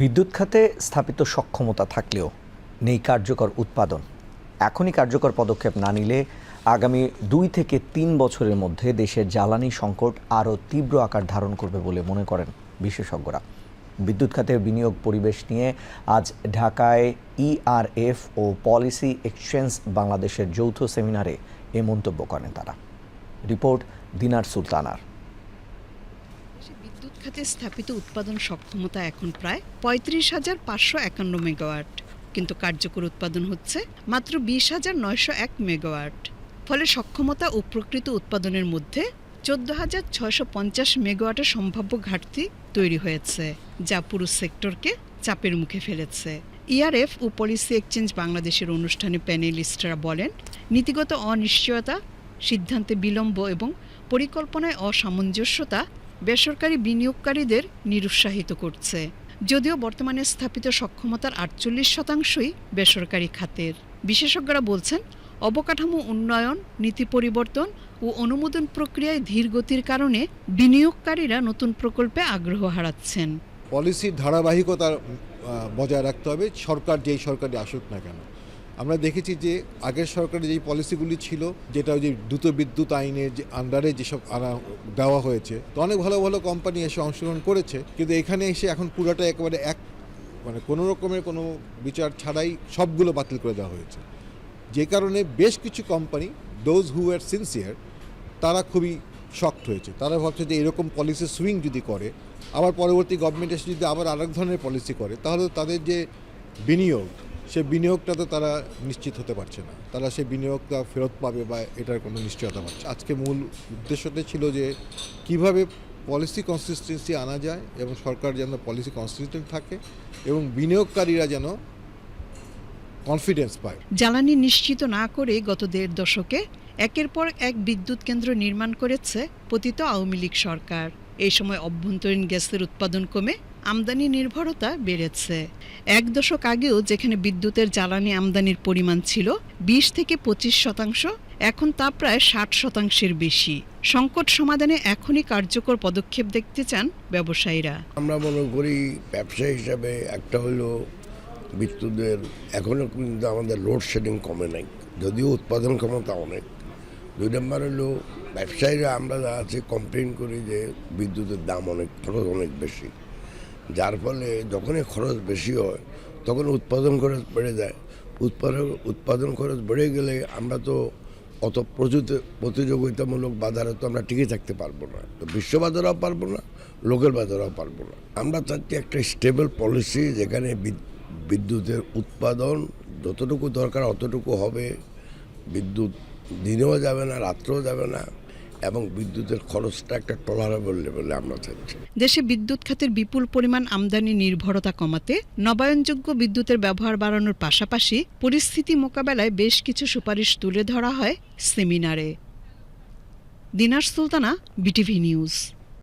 বিদ্যুৎ খাতে স্থাপিত সক্ষমতা থাকলেও নেই কার্যকর উৎপাদন। এখনই কার্যকর পদক্ষেপ না নিলে আগামী দুই থেকে তিন বছরের মধ্যে দেশের জ্বালানি সংকট আরও তীব্র আকার ধারণ করবে বলে মনে করেন বিশেষজ্ঞরা। বিদ্যুৎ খাতের বিনিয়োগ পরিবেশ নিয়ে আজ ঢাকায় ইআরএফ ও পলিসি এক্সচেঞ্জ বাংলাদেশের যৌথ সেমিনারে এ মন্তব্য করেন তারা। রিপোর্ট দিনার সুলতানার। খাতে স্থাপিত উৎপাদন সক্ষমতা এখন প্রায় পঁয়ত্রিশ হাজার পাঁচশো একান্ন মেগাওয়াট। কিন্তু কার্যকর উৎপাদন হচ্ছে মাত্র বিশ হাজার নয়শো এক মেগাওয়াট। ফলে সক্ষমতা ও প্রকৃত উৎপাদনের মধ্যে চোদ্দ হাজার ছয়শো পঞ্চাশ মেগাওয়াটের সম্ভাব্য ঘাটতি তৈরি হয়েছে, যা পুরো সেক্টরকে চাপের মুখে ফেলেছে। ইআরএফ ও পলিসি এক্সচেঞ্জ বাংলাদেশের অনুষ্ঠানে প্যানেলিস্টরা বলেন, নীতিগত অনিশ্চয়তা, সিদ্ধান্তে বিলম্ব এবং পরিকল্পনায় অসামঞ্জস্যতা বেসরকারি বিনিয়োগকারীদের নিরুৎসাহিত করছে। যদিও বর্তমানে স্থাপিত সক্ষমতার আটচল্লিশ শতাংশই বেসরকারি খাতের। বিশেষজ্ঞরা বলছেন, অবকাঠামো উন্নয়ন, নীতি পরিবর্তন ও অনুমোদন প্রক্রিয়ায় ধীর গতির কারণে বিনিয়োগকারীরা নতুন প্রকল্পে আগ্রহ হারাচ্ছেন। পলিসির ধারাবাহিকতা বজায় রাখতে হবে। সরকার যেই সরকারই আসুক না কেন। আমরা দেখেছি যে আগের সরকারের যেই পলিসিগুলি ছিল, যেটা ওই যে দ্রুত বিদ্যুৎ আইনের যে আন্ডারে যেসব আনা, দেওয়া হয়েছে, তো অনেক ভালো ভালো কোম্পানি এসে অংশগ্রহণ করেছে, কিন্তু এখানে এসে এখন পুরোটা একেবারে এক মানে কোনো রকমের কোনো বিচার ছাড়াই সবগুলো বাতিল করে দেওয়া হয়েছে। যে কারণে বেশ কিছু company those who are sincere তারা খুবই শক্ট হয়েছে। তারা ভাবছে যে এরকম পলিসি সুইং যদি করে, আবার পরবর্তী গভর্নমেন্ট এসে যদি আবার আরেক ধরনের পলিসি করে, তাহলে তাদের যে বিনিয়োগ সে বিনিয়োগটা তো তারা নিশ্চিত হতে পারছে না। তারা সেই বিনিয়োগটা ফেরত পাবে বা এটার কোনো নিশ্চয়তা পাচ্ছে আজকে মূল উদ্দেশ্যটা ছিল যে কীভাবে পলিসি কনসিস্টেন্সি আনা যায় এবং সরকার যেন পলিসি কনসিস্টেন্ট থাকে এবং বিনিয়োগকারীরা যেন কনফিডেন্স পায়। জ্বালানি নিশ্চিত না করে গত দেড় দশকে একের পর এক বিদ্যুৎ কেন্দ্র নির্মাণ করেছে পতিত আওয়ামী লীগ সরকার। এই সময় অভ্যন্তরীণ গ্যাসের উৎপাদন কমে আমদানি নির্ভরতা বেড়েছে। এক দশক আগেও যেখানে বিদ্যুতের জ্বালানি আমদানির পরিমাণ ছিল বিশ থেকে পঁচিশ শতাংশ, এখন তা প্রায় ষাট শতাংশের বেশি। সংকট সমাধানে এখনই কার্যকর পদক্ষেপ দেখতে চান ব্যবসায়ীরা। আমরা মনে করি ব্যবসা হিসাবে একটা হলো বিদ্যুতের এখনও কিন্তু আমাদের লোডশেডিং কমে নাই। যদিও উৎপাদন ক্ষমতা অনেক। দুই নম্বর হলো ব্যবসায়ীরা, আমরা যা আছে কমপ্লেন করি যে বিদ্যুতের দাম অনেক, খরচ অনেক বেশি। যার ফলে যখনই খরচ বেশি হয়, তখন উৎপাদন খরচ বেড়ে যায়। উৎপাদন উৎপাদন খরচ বেড়ে গেলে আমরা তো অত প্রযুক্তি প্রতিযোগিতামূলক বাজারে তো আমরা টিকে থাকতে পারব না। তো বিশ্ব বাজারেও পারব না, লোকাল বাজারেও পারব না। আমরা চাচ্ছি একটা স্টেবল পলিসি যেখানে বিদ- বিদ্যুতের উৎপাদন যতটুকু দরকার অতটুকু হবে। বিদ্যুৎ দিনেও যাবে না, রাত্রেও যাবে না। এবং বিদ্যুতের খরচটা একটা টলারেবল লেভেলে আমরা চাচ্ছি। দেশে বিদ্যুৎ খাতের বিপুল পরিমাণ আমদানি নির্ভরতা কমাতে নবায়নযোগ্য বিদ্যুতের ব্যবহার বাড়ানোর পাশাপাশি পরিস্থিতি মোকাবেলায় বেশ কিছু সুপারিশ তুলে ধরা হয় সেমিনারে। Dinar Sultana, BTV news.